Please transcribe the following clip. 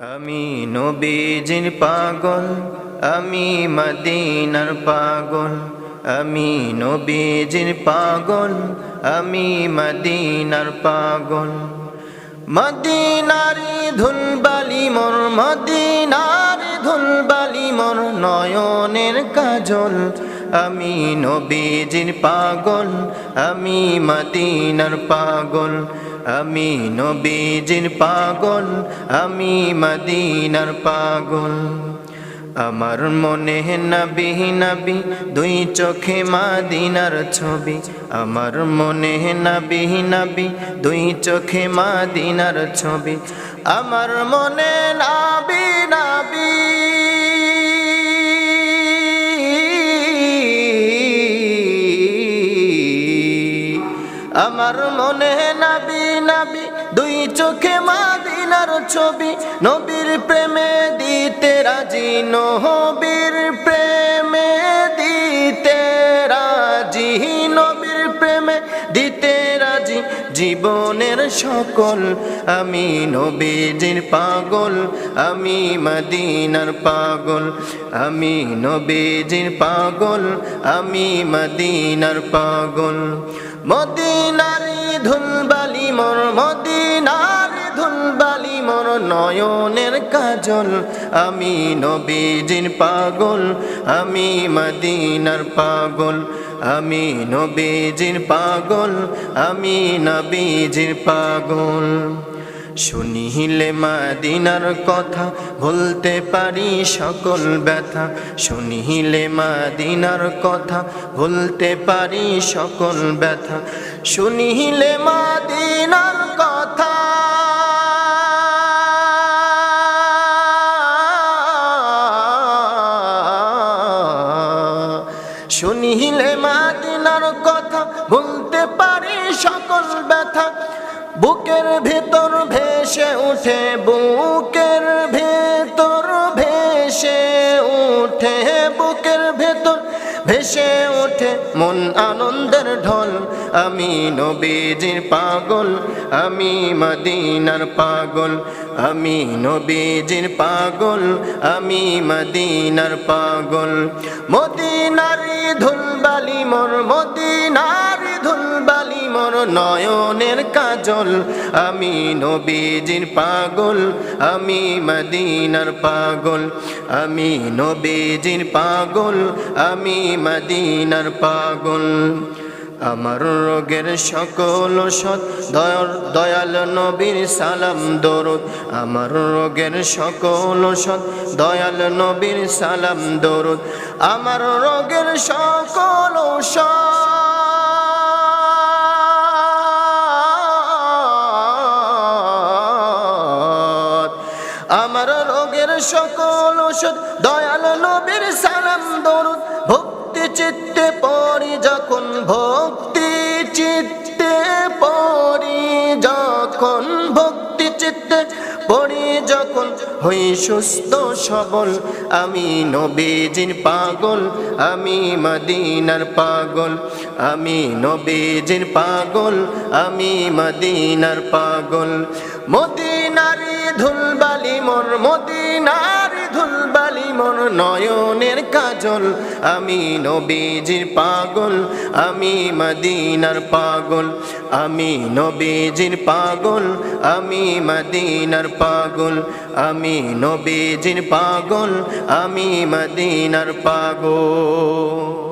আমি নবীজির পাগল, আমি মদিনার পাগল, আমি নবীজির পাগল, আমি মদিনার পাগল। মদিনারি ধুলবালি মোর, মদিনারি ধুলবালি মোর নয়নের কাজল। আমি নবীজির পাগল, আমি মদিনার পাগল। আমি নবীজির পাগল, আমি মদিনার পাগল। আমার মনে নবী নবী, দুই চোখে মাদিনার ছবি। আমার মনে নবী নবী, দুই চোখে মাদিনার ছবি। আমার মনে নাবি নাবি। আমার মনে নাবি নাবি, দুই চোখে মাদিনার ছবি। নবীর প্রেমে দিতে রাজি, নবীর প্রেমে দিতে রাজি। নবীর প্রেমে দিতে রাজি, জীবনের সকল। আমি নবীজির পাগল, আমি মদিনার পাগল। আমি নবীজির পাগল, আমি মদিনার পাগল। মদিনারি ধুলবালি মোর মদিনারি ধুলবালি মোর নয়নের কাজল। আমি নবীজির পাগল, আমি মদিনার পাগল। আমি নবীজির পাগল, আমি নবীজির পাগল। শুনিলে মাদিনার কথা ভুলতে পারি সকল ব্যথা। শুনিলে মাদিনার কথা ভুলতে পারি সকল ব্যথা। শুনিলে মাদিনার কথা। শুনিলে মাদিনার কথা, ভুলতে পারি সকল ব্যথা। বুকের ভেতর ভেসে উঠে, বুকের ভেতর ভেসে উঠে, বুকের ভেতর ভেসে ওঠে মন আনন্দের ঢল। আমি নবীজির পাগল, আমি মদিনার পাগল। আমি নবীজির পাগল, আমি মদিনার পাগল। মদিনারি ধুলবালি মোর ধুলবালি মোর নয়নের কাজল। আমি নবীজির পাগল, আমি মদিনার পাগল। আমি নবীজির পাগল, আমি মদিনার পাগল। আমার রোগের সকল সৎ দয়াল নবীর সালাম দরুদ। আমার রোগের সকল সৎ দয়াল নবীর সালাম দরুদ। আমার রোগের সকল সৎ সকল ওষুধ, দয়াল নবীর সালাম, দরুদ, ভক্তি চিত্তে পড়ি যখন, ভক্তি চিত্তে পড়ি যখন, ভক্তি চিত্তে পড়ি যখন, হই সুস্থ সবল, আমি নবীজির পাগল, আমি মদিনার পাগল, আমি নবীজির পাগল, আমি মদিনার পাগল, মদিনারি ধুলবালি মোর মদিনারি ধুলবালি মোর নয়নের কাজল। আমি নবীজির পাগল, আমি মদিনার পাগল। আমি নবীজির পাগল, আমি মদিনার পাগল। আমি নবীজির পাগল, আমি মদিনার পাগল।